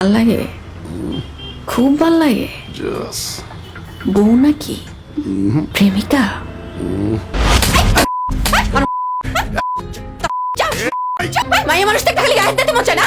ভালো লাগে খুব ভালো লাগে বউ নাকি? প্রেমিকা? মায়া মানুষটা খালি গায়ে দিতে না?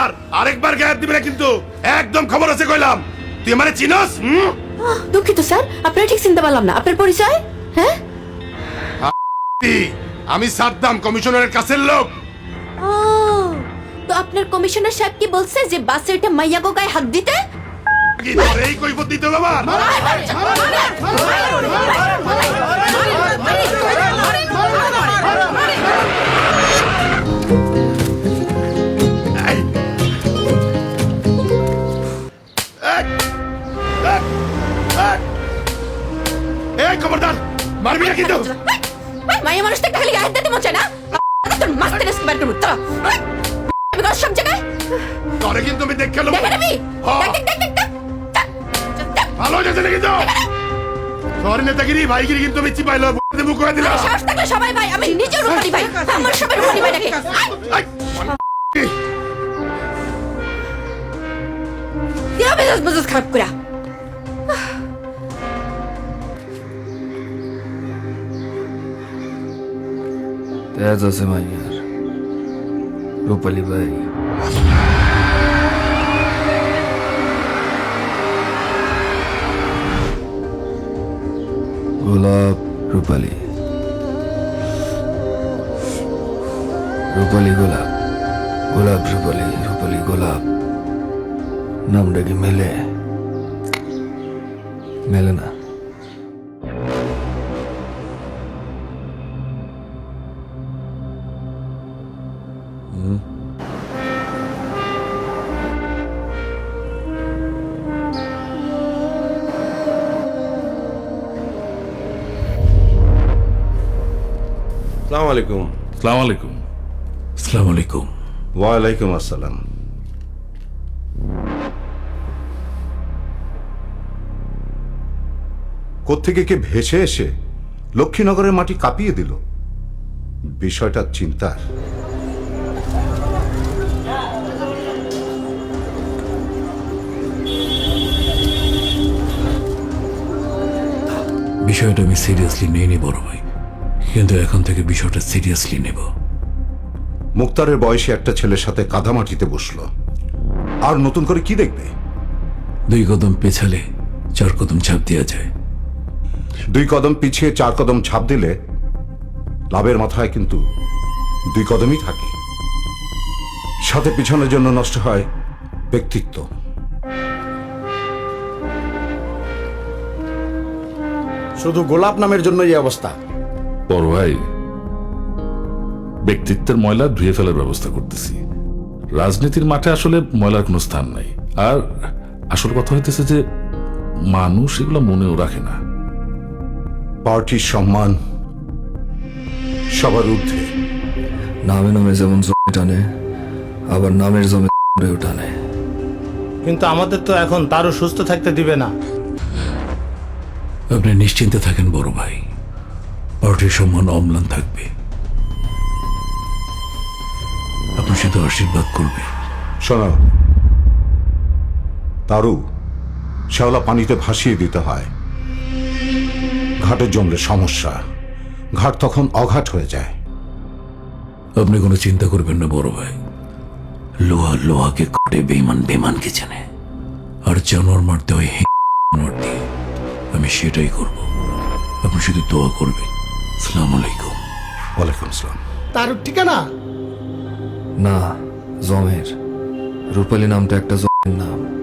খবরদার আরেকবার দিবে না কিন্তু একদম খবর আছে কইলাম তুই মানে চিনস হুম? দুঃখিত স্যার আপনারা ঠিক চিনতে পারলাম না আপনার পরিচয় হ্যাঁ আমি সাদ্দাম কমিশনারের কাছের লোক ও তো আপনার কমিশনার সাহেব কি বলছে যে বাসে এটা মাইয়া গো গায়ে হাত দিতে এই দিতে হবে মাইয়া মানুষটা খালি গায়ে দিতে মজা না? তোর মাস্টার এসে বার করব চলো। আমি ঘর সব জায়গায়। তোরে কিন্তু আমি দেখে নেব। দেখে নিবি? হ্যাঁ। দেখ দেখ দেখ দেখ ভালো যাচ্ছে না। কিন্তু তোর নেতাগিরি ভাইগিরি কিন্তু আমি চিপাইলো মুখ করে দিলাম। সাহস থাকলে সবাই ভাই আমি নিজের রূপালী ভাই। আমার সবাই রূপালী ভাই ডাকে এই। দিও মেজাজ মেজাজ খারাপ তেজ আছে মাইয়ার রূপালী ভাই গোলাপ রূপালী রূপালী গোলাপ গোলাপ রূপালী রূপালী গোলাপ নামটা কি মেলে মেলে না সালাম আলাইকুম সালাম আলাইকুম সালাম আলাইকুম ওয়ালাইকুম আসসালাম। কোত্থেকে কে ভেসে এসে লক্ষ্মীনগরের মাটি কাঁপিয়ে দিল? বিষয়টা চিন্তার। বিষয়টা আমি সিরিয়াসলি নিইনি বড় ভাই। কিন্তু এখন থেকে বিষয়টা সিরিয়াসলি নেব। মুক্তারের বয়সে একটা ছেলের সাথে কাদামাটিতে বসল। আর নতুন করে কি দেখবে? দুই কদম পেছালে চার কদম ছাপ দেওয়া যায়। দুই কদম পিছিয়ে চার কদম ছাপ দিলে লাভের মাথায় কিন্তু দুই কদমই থাকে। সাথে পিছনের জন্য নষ্ট হয় ব্যক্তিত্ব। শুধু গোলাপ নামের জন্য এই অবস্থা। বড় ভাই ব্যক্তিত্বের ময়লা ধুয়ে ফেলার ব্যবস্থা করতেছি। রাজনীতির মাঠে আসলে ময়লার কোনো স্থান নাই। আর আসল কথা হইতেছে যে মানুষ এগুলো মনেও রাখে না। পার্টির সম্মান সবার ঊর্ধ্বে। নামে নামে যেমন জমে টানে আবার নামের জমে টানে কিন্তু আমাদের তো এখন তারও সুস্থ থাকতে দিবে না। আপনি নিশ্চিন্তে থাকেন বড় ভাই। পার্টির সম্মান অম্লান থাকবে। আপনার শুধু আশীর্বাদ করবে। শোনো। তারু শ্যাওলা পানিতে ভাসিয়ে দিতে হয়। ঘাটে জমলে সমস্যা। ঘাট তখন অঘাট হয়ে যায়। আপনি কোনো চিন্তা করবেন না বড় ভাই। লোহা লোহাকে কাটে বেমান বেমানকে জানে আর জানোয়ার মারতে হয় হে জানোয়ার দিয়ে। আমি সেটাই করব। আপনি শুধু দোয়া করবেন। সালাম আলাইকুম। ওয়ালাইকুম আসসালাম। তার ঠিকানা? না জমের। রূপালী নামটা একটা জমের নাম।